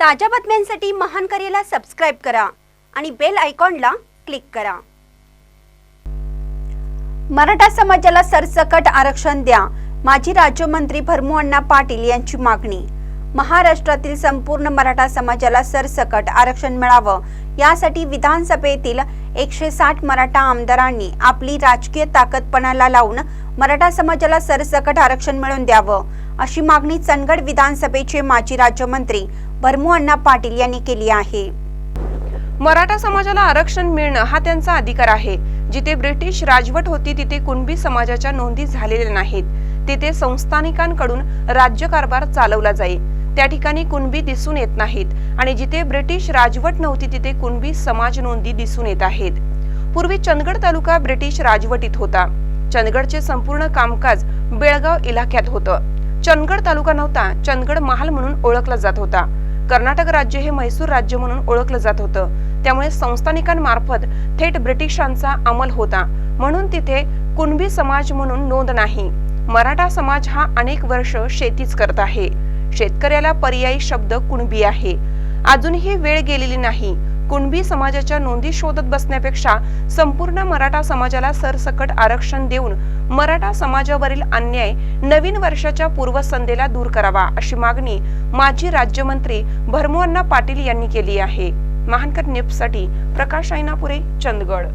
ताज्या बातम्यांसाठी महान करेला सबस्क्राईब करा आणि बेल आयकॉनला क्लिक करा. मराठा समाजाला सरसकट आरक्षण द्या माजी राज्यमंत्री भरमुअण्णा पाटील यांची मागणी. महाराष्ट्रातील संपूर्ण मराठा समाजाला सरसकट आरक्षण मिळावं यासाठी विधानसभेतील एकशे साठ मराठा आमदारांनी आपली राजकीय ताकदपणाला लावून मराठा समाजाला सरसकट आरक्षण मिळवून द्यावं अशी मागणी चंदगड विधानसभेचे माजी राज्यमंत्री भरमू अण्णा पाटील यांनी केली आहे. मराठा समाजाला आरक्षण मिळणं हा त्यांचा अधिकार आहे. जिथे ब्रिटिश राजवट होती तिथे कुणबी समाजाच्या नोंदी झालेल्या नाहीत. तिथे संस्थानिकांकडून राज्यकारभार चालवला जाई त्या ठिकाणी कुणबी दिसून येत नाहीत. आणि जिथे ब्रिटिश राजवट नव्हती तिथे कुणबी समाज नोंदी दिसून येत आहेत. पूर्वी चंदगड तालुका ब्रिटिश राजवटीत होता. चंदगडचे संपूर्ण कामकाज बेळगाव इलाक्यात होतं. चंदगड तालुका नव्हता चंदगड महाल म्हणून ओळखला जात होता. कर्नाटक राज्य हे म्हैसूर राज्य म्हणून ओळखलं जात होतं. त्यामुळे संस्थानिकांमार्फत थेट ब्रिटिशांचा अंमल होता. म्हणून तिथे कुणबी समाज म्हणून नोंद नाही. मराठा समाज हा अनेक वर्ष शेतीच करत आहे. शेतकऱ्याला पर्यायी शब्द कुणबी आहे. अजूनही वेळ गेलेली नाही. कुणबी समाजाच्या नोंदी शोधत बसण्यापेक्षा संपूर्ण मराठा समाजाला सरसकट आरक्षण देऊन मराठा समाजावरील अन्याय नवीन वर्षाच्या पूर्वसंध्येला दूर करावा अशी मागणी माजी राज्यमंत्री भरमुअण्णा पाटील यांनी केली आहे. महानकर न्यूजसाठी प्रकाश ऐनापुरे चंदगड.